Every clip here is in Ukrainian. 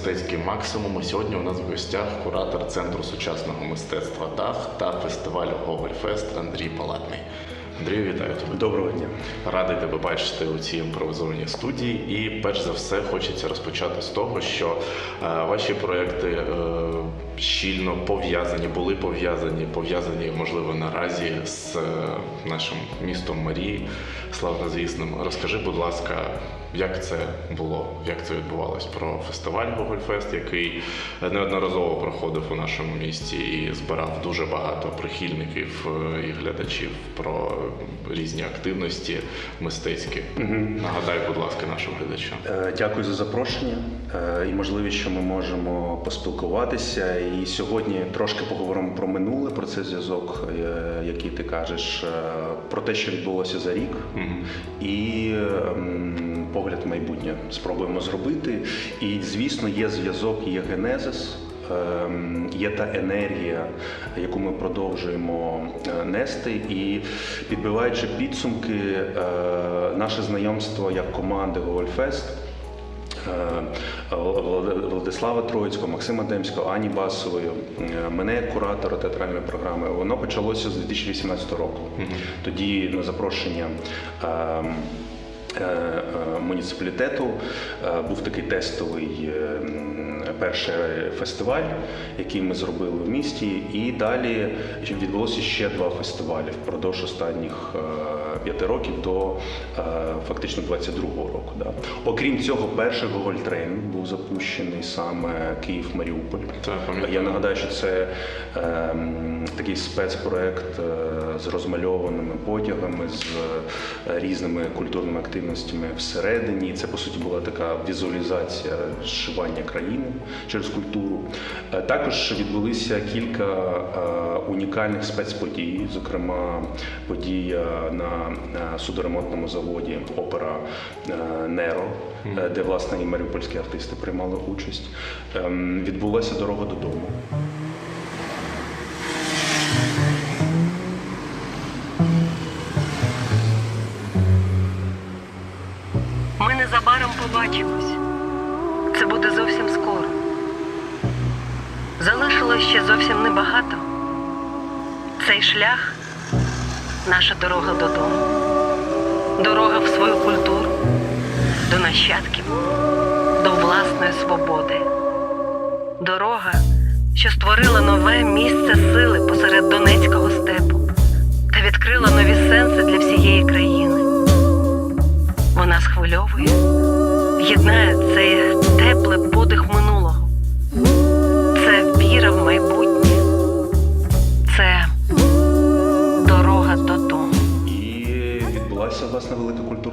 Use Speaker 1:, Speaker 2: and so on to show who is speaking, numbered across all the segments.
Speaker 1: Мистецький максимум. Сьогодні у нас в гостях куратор Центру сучасного мистецтва ДАХ та фестивалю Гогольфест Андрій Палатний. Андрію, вітаю тебе.
Speaker 2: Доброго дня.
Speaker 1: Радий тебе бачити у цій імпровізованій студії. І перш за все хочеться розпочати з того, що е, ваші проекти е, щільно пов'язані, були пов'язані, пов'язані, можливо, наразі з е, нашим містом Марії, славнозвісним. Розкажи, будь ласка, як це було, як це відбувалось про фестиваль Гогольфест, який неодноразово проходив у нашому місті і збирав дуже багато прихильників е, і глядачів про різні активності мистецькі. Нагадай, будь ласка, нашим глядачам.
Speaker 2: Е, Дякую за запрошення е, і можливість, що ми можемо поспілкуватися. І сьогодні трошки поговоримо про минуле, про цей зв'язок, який ти кажеш, про те, що відбулося за рік, і ем, погляд в майбутнє спробуємо зробити. І звісно, є зв'язок, є генезис. ем, Є та енергія, яку ми продовжуємо е, нести, і підбиваючи підсумки, е, наше знайомство як команди Гольфест. Владислава Троїцького, Максима Демського, Ані Басової, е, мене як куратора театральної програми. Воно почалося з 2018 року. Тоді на запрошення. ем, е, е, Муніципалітету е, був такий тестовий е, перший фестиваль, який ми зробили в місті, і далі відбулося ще два фестивалі впродовж останніх е, п'яти років до е, фактично 22-го року. Да. Окрім цього, перший Гогольтрейн був запущений саме Київ-Маріуполь. Я нагадаю, що це ем, такий спецпроект е, з розмальованими потягами, з е, різними культурними активностями всередині. Це по суті була така візуалізація зшивання країни через культуру. Е, Також відбулися кілька е, унікальних спецподій, зокрема подія на, на судоремонтному заводі опера е, Неро, е, де власне і маріупольські артисти приймали участь. Ем, Відбулася дорога додому.
Speaker 3: Ми незабаром побачимось. Залишилось ще зовсім небагато. Цей шлях наша дорога додому. Дорога в свою культуру, до нащадків, до власної свободи. Дорога, що створила нове місце сили посеред Донецького степу та відкрила нові сенси для всієї країни. Вона схвильовує, єднає цей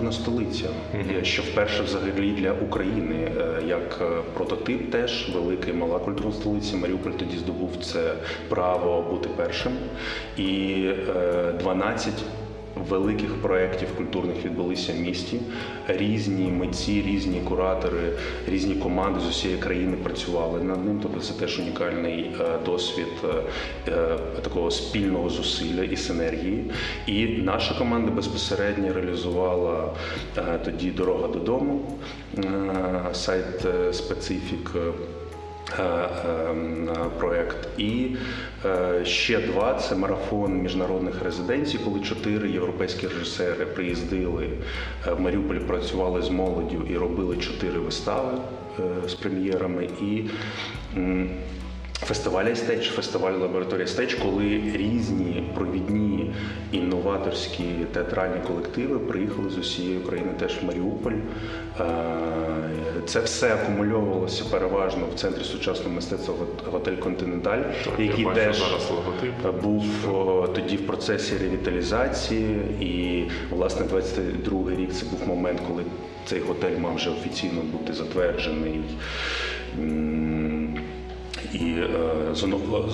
Speaker 2: культурна столиця, е, що вперше взагалі для України е, як е, прототип, теж велика і мала культурна столиця. Маріуполь тоді здобув це право бути першим. І е, 12 Великих проєктів культурних відбулися в місті. Різні митці, різні куратори, різні команди з усієї країни працювали над ним. Тобто це теж унікальний е, досвід е, е, такого спільного зусилля і синергії. І наша команда безпосередньо реалізувала тоді дорога додому, сайт специфік. Е, е, проект. І е, ще два це марафон міжнародних резиденцій, коли чотири європейські режисери приїздили в Маріуполь, працювали з молоддю і робили чотири вистави з прем'єрами. І Фестиваль Стеч, фестиваль лабораторія Стеч, коли різні провідні інноваторські театральні колективи приїхали з усієї України теж в Маріуполь. Е, Це все акумульовувалося переважно в центрі сучасного мистецтва готель Континенталь,
Speaker 1: Так,
Speaker 2: який
Speaker 1: бачу
Speaker 2: теж
Speaker 1: зараз логотип.
Speaker 2: був о, тоді в процесі ревіталізації. І власне 22 рік це був момент, коли цей готель мав вже офіційно бути затверджений. І е,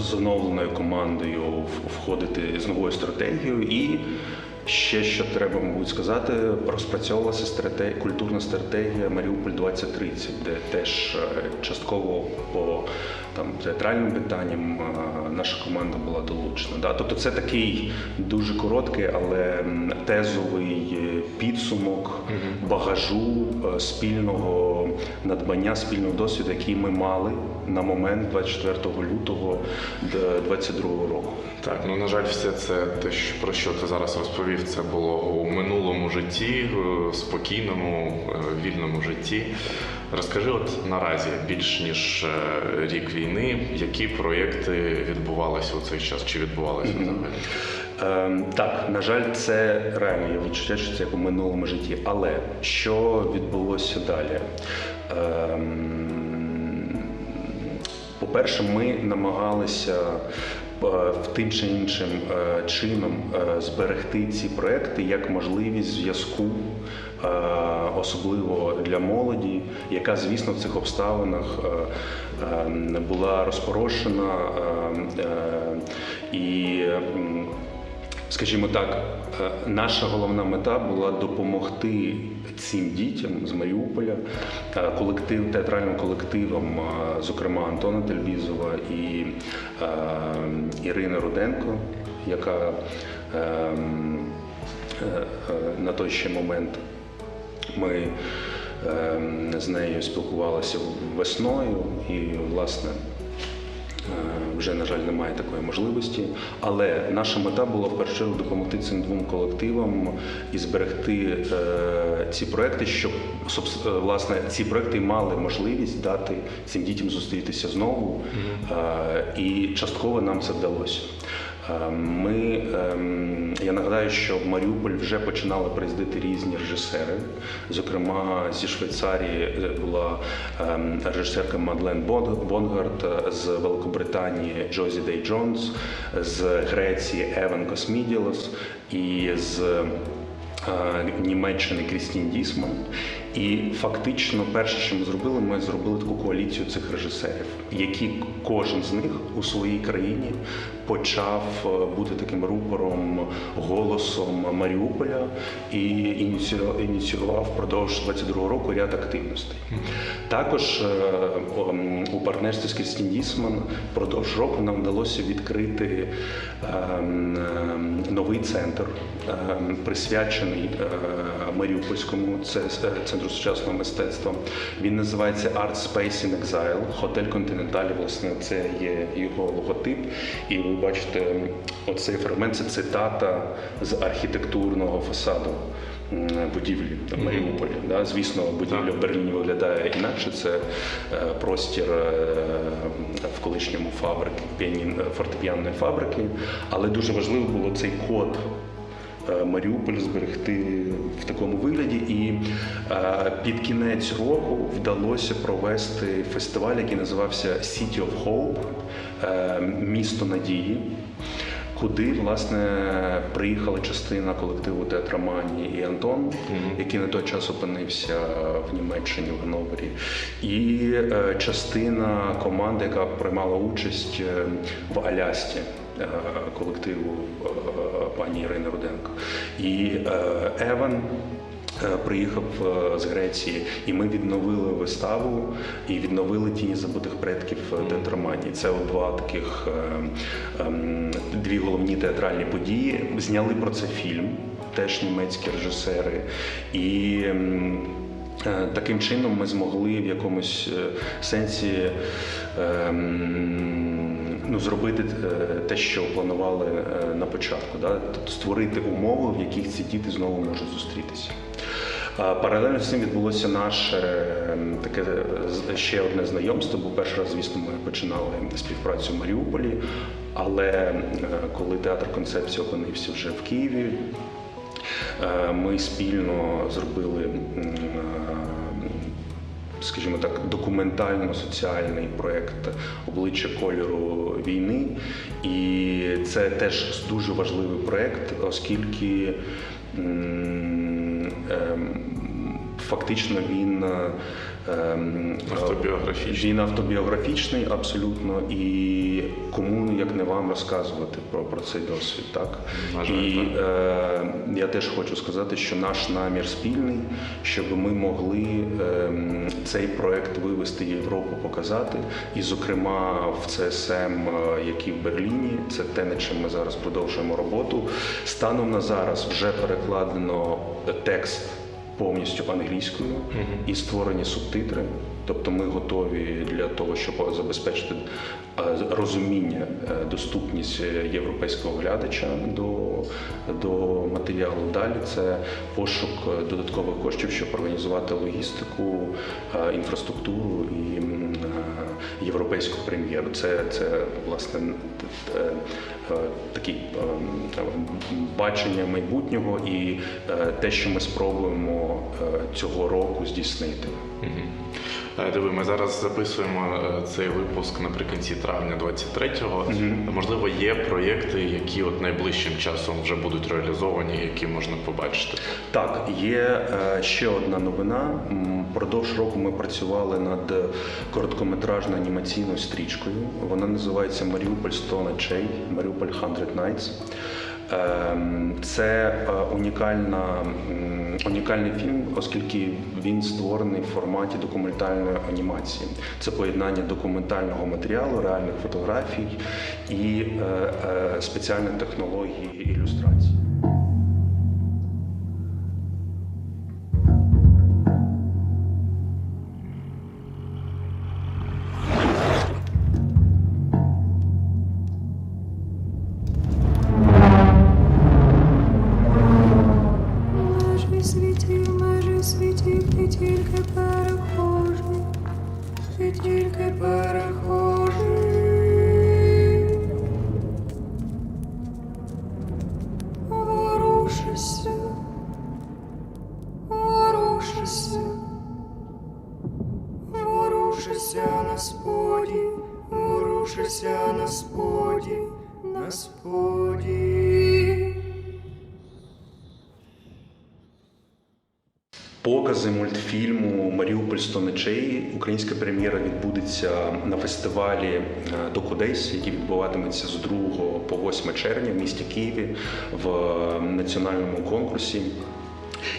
Speaker 2: з оновленою командою входити з новою стратегією. І Ще що треба, мабуть, сказати, розпрацьовувалася стратегія, культурна стратегія Маріуполь 2030, де теж е, частково по там театральним питанням е, наша команда була долучена. Да? Тобто це такий дуже короткий, але тезовий підсумок багажу е, спільного надбання, спільного досвіду, який ми мали на момент 24 лютого 2022 року.
Speaker 1: Так, ну на жаль, все це те, про що ти зараз розповів, це було у минулому житті, е, спокійному, е, вільному житті. Розкажи, от наразі більш ніж е, рік війни, які проєкти відбувалися у цей час чи відбувалися взагалі?
Speaker 2: Ем, так, на жаль, це реально є відчуття, що це як у минулому житті. Але що відбулося далі? Ем, по-перше, ми намагалися в тим чи іншим е, чином е, зберегти ці проекти як можливість зв'язку, е, особливо для молоді, яка, звісно, в цих обставинах е, е, була розпорошена е, е, і. Скажімо так, е, наша головна мета була допомогти цим дітям з Маріуполя, е, колектив, театральним колективам, е, зокрема Антона Тельбізова і Ірини Руденко, яка е, е, е, на той ще момент ми е, з нею спілкувалися весною. І, власне, Вже, на жаль, немає такої можливості, але наша мета була в першу чергу допомогти цим двом колективам і зберегти е, ці проекти, щоб е, власне ці проекти мали можливість дати цим дітям зустрітися знову. Е, і частково нам це вдалося. Е, Ми, ем, я нагадаю, що в Маріуполь вже починали приїздити різні режисери. Зокрема, зі Швейцарії е, була ем, режисерка Мадлен Бонгард, е, з Великобританії Джозі Дей Джонс, з Греції Еван Косміділос і з Німеччини Крістін Дісман. І фактично, перше, що ми зробили, ми зробили таку коаліцію цих режисерів, які кожен з них у своїй країні почав е, бути таким рупором, голосом Маріуполя і ініціював, впродовж 22 року ряд активностей. Також е, у партнерстві з Крістін Дісман впродовж року нам вдалося відкрити ем, новий центр, ем, присвячений е, Маріупольському це- е, центру сучасного мистецтва. Він називається Art Space in Exile. Хотель Континенталь, власне, це є його логотип. І ви бачите, оцей фрагмент це цитата з архітектурного фасаду будівлі в Маріуполі. Да? Звісно, будівля в Берліні виглядає інакше. Це е, простір е, в колишньому фабрики, фортепіанної фабрики. Але дуже важливо було цей код Маріуполь зберегти в такому вигляді. І е, під кінець року вдалося провести фестиваль, який називався City of Hope, е, місто надії. Куди власне приїхала частина колективу Театроманії і Антон, який на той час опинився в Німеччині в Ганновері, і е, частина команди, яка приймала участь е, в Алясті е, колективу е, пані Ірини Руденко. І е, Еван е, приїхав е, з Греції, і ми відновили виставу і відновили тіні забутих предків е. Це два таких е, ем, дві головні театральні події. Зняли про це фільм, теж німецькі режисери. І ем, Е, Таким чином ми змогли в якомусь е, сенсі ем, ну, зробити е, те, що планували е, на початку, да? тобто створити умови, в яких ці діти знову можуть зустрітися. Паралельно з цим відбулося наше ем, таке е, ще одне знайомство, бо перший раз, звісно, ми починали співпрацю в Маріуполі. Але е, коли театр концепції опинився вже в Києві, Е, Ми спільно зробили, е, скажімо так, документально-соціальний проєкт обличчя кольору війни. І це теж дуже важливий проєкт, оскільки ем, фактично він е,
Speaker 1: Автобіографічний.
Speaker 2: Він автобіографічний абсолютно, і кому як не вам розказувати про, про цей досвід, так?
Speaker 1: На жаль,
Speaker 2: і
Speaker 1: так.
Speaker 2: е, я теж хочу сказати, що наш намір спільний, щоб ми могли ем, цей проект вивести Європу, показати. І, зокрема, в ЦСМ, е, який в Берліні, це те, над чим ми зараз продовжуємо роботу. Станом на зараз вже перекладено текст повністю англійською і створені субтитри. Тобто ми готові для того, щоб забезпечити е, розуміння, е, доступність е, європейського глядача до, до матеріалу. Далі це пошук додаткових коштів, щоб організувати логістику, інфраструктуру і європейську прем'єру. Це, це власне такі бачення майбутнього і те, що ми спробуємо цього року здійснити.
Speaker 1: Е, Диви, ми зараз записуємо е, цей випуск наприкінці травня 23-го. Можливо, є проєкти, які от найближчим часом вже будуть реалізовані, які можна побачити.
Speaker 2: Так, є е, ще одна новина. Продовж року ми працювали над короткометражною анімаційною стрічкою. Вона називається Маріуполь 100 ночей, Маріуполь 100 Nights. Ем, Це е, унікальна, унікальний фільм, оскільки він створений в форматі документальної анімації. Це поєднання документального матеріалу, реальних фотографій і е, е, спеціальних технологій ілюстрації.
Speaker 4: Тільки перехожий.
Speaker 2: Українська прем'єра відбудеться на фестивалі Докудейс, який відбуватиметься з 2 по 8 червня в місті Києві в національному конкурсі.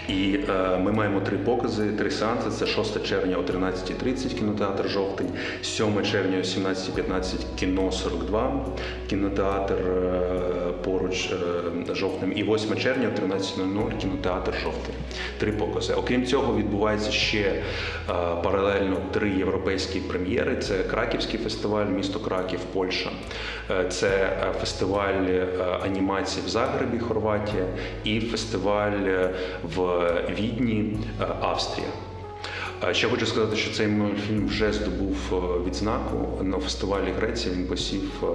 Speaker 2: І е, ми маємо три покази, три сеанси. Це 6 червня о 13.30 кінотеатр Жовтень, 7 червня о 17.15 кіно 42, кінотеатр е, поруч е, жовтнем, і 8 червня о 13.00 кінотеатр Жовтень. Три покази. Окрім цього, відбувається ще е, паралельно три європейські прем'єри. Це Краківський фестиваль, місто Краків, Польща. Е, Це фестиваль анімації в Загребі, Хорватія, і фестиваль в Відні, Австрія. Ще хочу сказати, що цей фільм вже здобув е, відзнаку на фестивалі Греції. Він посів е,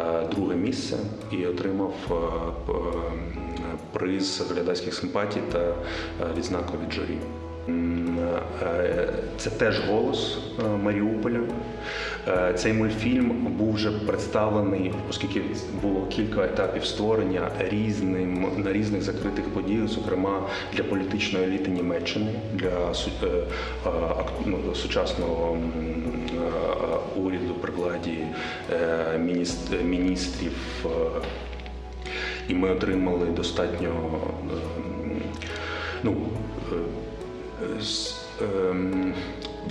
Speaker 2: е, друге місце і отримав приз глядацьких симпатій та відзнаку від журі. Е, Це теж голос е, Маріуполя. Е, Цей мультфільм був вже представлений, оскільки було кілька етапів створення різним на різних закритих подіях, зокрема для політичної еліти Німеччини, для ну, сучасного уряду при владі міністрів. І ми отримали достатньо ну,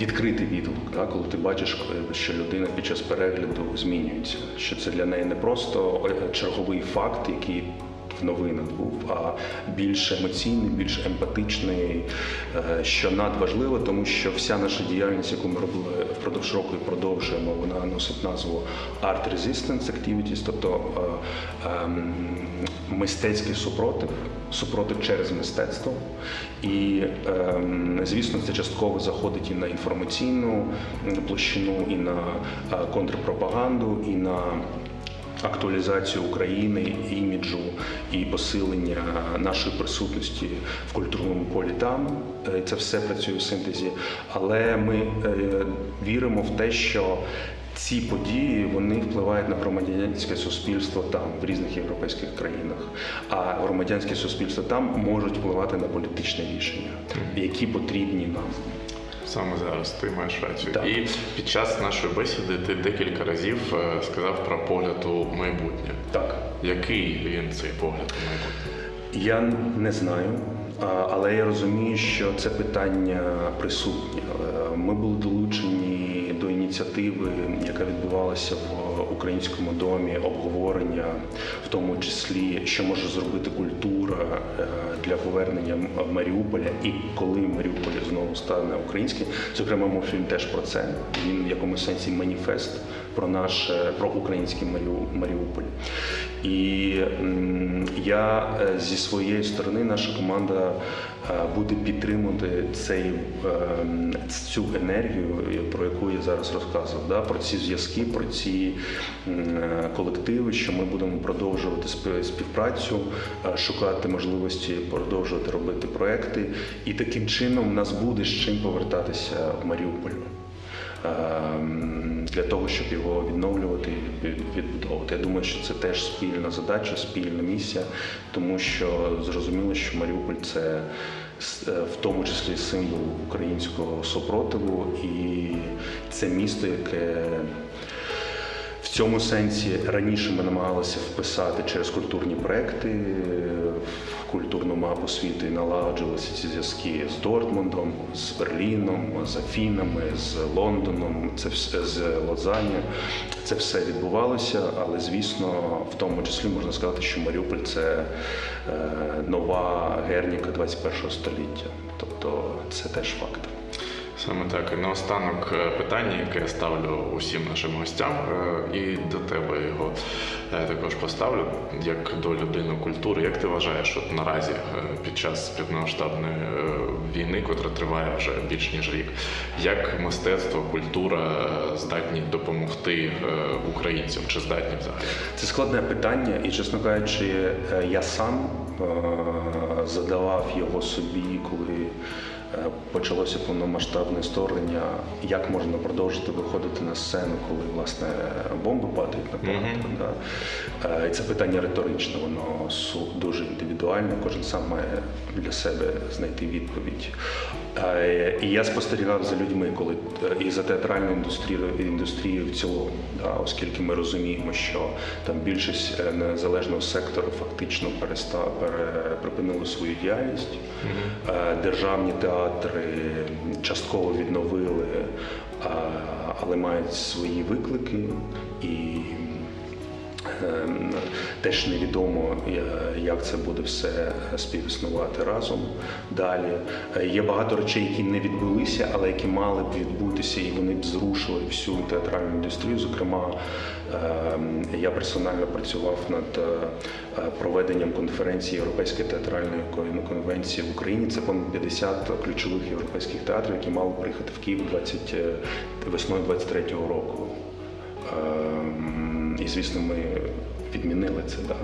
Speaker 2: відкритий відгук, так, коли ти бачиш, е, що людина під час перегляду змінюється, що це для неї не просто е, черговий факт, який новинах був, а більш емоційний, більш емпатичний, е, що надважливо, тому що вся наша діяльність, яку ми робили впродовж року і продовжуємо, вона носить назву Art Resistance Activities, тобто е, ем, мистецький супротив, супротив через мистецтво. І, ем, звісно, це частково заходить і на інформаційну площину, і на е, контрпропаганду, і на актуалізацію України, іміджу і посилення нашої присутності в культурному полі там. Е, Це все працює в синтезі. Але ми е, віримо в те, що ці події вони впливають на громадянське суспільство там, в різних європейських країнах. А громадянське суспільство там можуть впливати на політичне рішення, які потрібні нам.
Speaker 1: Саме зараз ти маєш рацію.
Speaker 2: Так.
Speaker 1: І під час нашої бесіди ти декілька разів е, сказав про погляд у майбутнє.
Speaker 2: Так.
Speaker 1: Який він цей погляд у майбутнє?
Speaker 2: Я не знаю, але я розумію, що це питання присутнє. Е, Ми були долучені до ініціативи, яка відбувалася в українському домі, обговорення, в тому числі, що може зробити культура е, для повернення Маріуполя, і коли Маріуполь знову стане українським. Зокрема, мов фільм теж про це. Він в якомусь сенсі маніфест про наш е, про український Маріу- Маріуполь. І я е, зі своєї сторони, наша команда е, буде підтримувати цей, цю енергію, про яку я зараз розказував, да, про ці зв'язки, про ці колективи, що ми будемо продовжувати співпрацю, шукати можливості продовжувати робити проекти. І таким чином в нас буде з чим повертатися в Маріуполь. Ем, для того, щоб його відновлювати і відбудовувати. Я думаю, що це теж спільна задача, спільна місія, тому що зрозуміло, що Маріуполь це е, в тому числі символ українського супротиву, і це місто, яке в цьому сенсі раніше ми намагалися вписати через культурні проекти в культурну мапу світу і налагоджувалися ці зв'язки з Дортмундом, з Берліном, з Афінами, з Лондоном, це все з Лозанню. Це все відбувалося, але звісно, в тому числі можна сказати, що Маріуполь це е, нова Герніка 21 століття. Тобто це теж факт.
Speaker 1: Саме так. І наостанок е, питання, яке я ставлю усім нашим гостям, е, і до тебе його е, також поставлю, як до людини культури. Як ти вважаєш, от наразі під час півномасштабної війни, котра триває вже більш ніж рік, як мистецтво, культура здатні допомогти українцям чи здатні взагалі?
Speaker 2: Це складне питання, і, чесно кажучи, я сам задавав його собі, коли почалося повномасштабне вторгнення, як можна продовжити виходити на сцену, коли власне бомби падають на театр.
Speaker 1: Мгм.
Speaker 2: Да? Е, І це питання риторичне, воно дуже індивідуальне, кожен сам має для себе знайти відповідь. Е, І я спостерігав за людьми, коли е, і за театральною індустрією індустрією в цілому, да, оскільки ми розуміємо, що там більшість е, незалежного сектору фактично перестав пере, припинили свою діяльність. Е, Державні театри частково відновили, але мають свої виклики і. Ем, Теж невідомо, е, як це буде все співіснувати разом далі. Е, Є багато речей, які не відбулися, але які мали б відбутися, і вони б зрушили всю театральну індустрію. Зокрема, ем, я персонально працював над е, проведенням конференції Європейської театральної кон- конвенції в Україні. Це понад 50 ключових європейських театрів, які мали приїхати в Київ 20, е, весною 23-го року. Ем, І звісно, ми відмінили це. Да.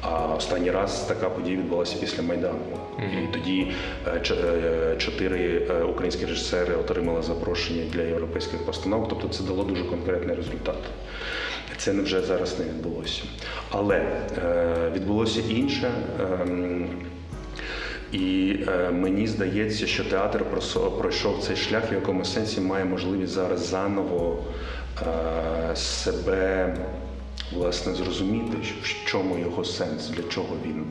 Speaker 2: А останній раз така подія відбулася після Майдану. І тоді е, е, чотири е, українські режисери отримали запрошення для європейських постановок. Тобто це дало дуже конкретний результат. Це не вже зараз не відбулося. Але е, відбулося інше. Ем, і е, мені здається, що театр пройшов цей шлях, в якому сенсі має можливість зараз заново е, себе власне зрозуміти, в чому його сенс, для чого він.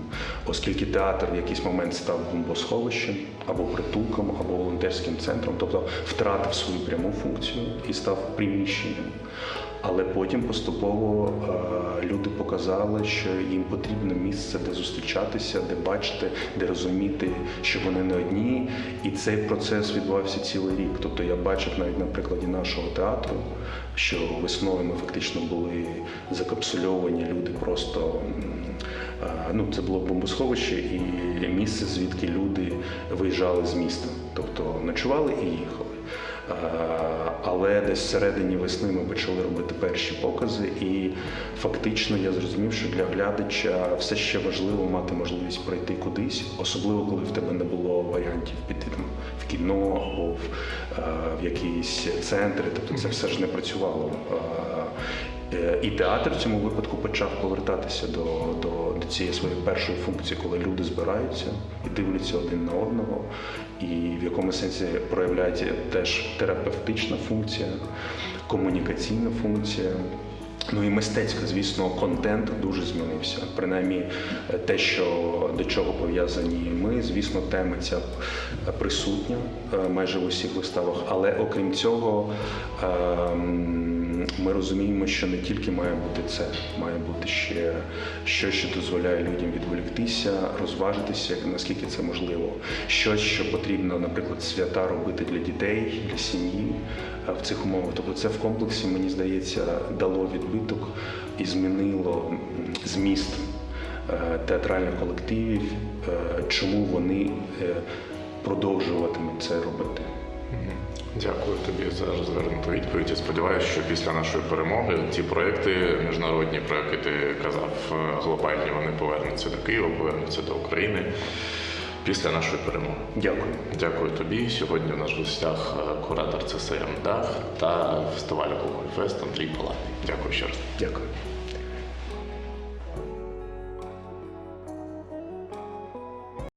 Speaker 2: Оскільки театр в якийсь момент став бомбосховищем або притулком, або волонтерським центром, тобто втратив свою пряму функцію і став приміщенням. Але потім поступово е, люди показали, що їм потрібне місце, де зустрічатися, де бачити, де розуміти, що вони не одні. І цей процес відбувався цілий рік. Тобто я бачив навіть на прикладі нашого театру, що весною ми фактично були закапсульовані, люди просто е, ну це було бомбосховище і місце, звідки люди виїжджали з міста, тобто ночували і їхали. Е, Але десь всередині весни ми почали робити перші покази, і фактично я зрозумів, що для глядача все ще важливо мати можливість пройти кудись, особливо коли в тебе не було варіантів піти там в кіно або в, е, в якісь центри. Тобто це все ж не працювало. Е, е, І театр в цьому випадку почав повертатися до, до, до цієї своєї першої функції, коли люди збираються і дивляться один на одного. і в якому сенсі проявляється теж терапевтична функція, комунікаційна функція. Ну і мистецька, звісно, контент дуже змінився. Принаймні, е, те, що до чого пов'язані ми, звісно, теми ця е, присутня е, майже в усіх виставах. Але окрім цього, ем, ми розуміємо, що не тільки має бути це, має бути ще щось, що дозволяє людям відволіктися, розважитися, наскільки це можливо. Щось, що потрібно, наприклад, свята робити для дітей, для сім'ї е, в цих умовах. Тобто, це в комплексі, мені здається, дало відбиток і змінило зміст е, театральних колективів, е, чому вони продовжуватимуть це робити.
Speaker 1: Дякую тобі за розвернуту відповідь. Я сподіваюся, що після нашої перемоги ті проекти, міжнародні, про які ти казав, глобальні, вони повернуться до Києва, повернуться до України після нашої перемоги.
Speaker 2: Дякую.
Speaker 1: Дякую тобі. Сьогодні у нас в гостях е, куратор ЦСМ Дах та фестивалю Фест Андрій Палатний. Дякую ще раз.
Speaker 2: Дякую.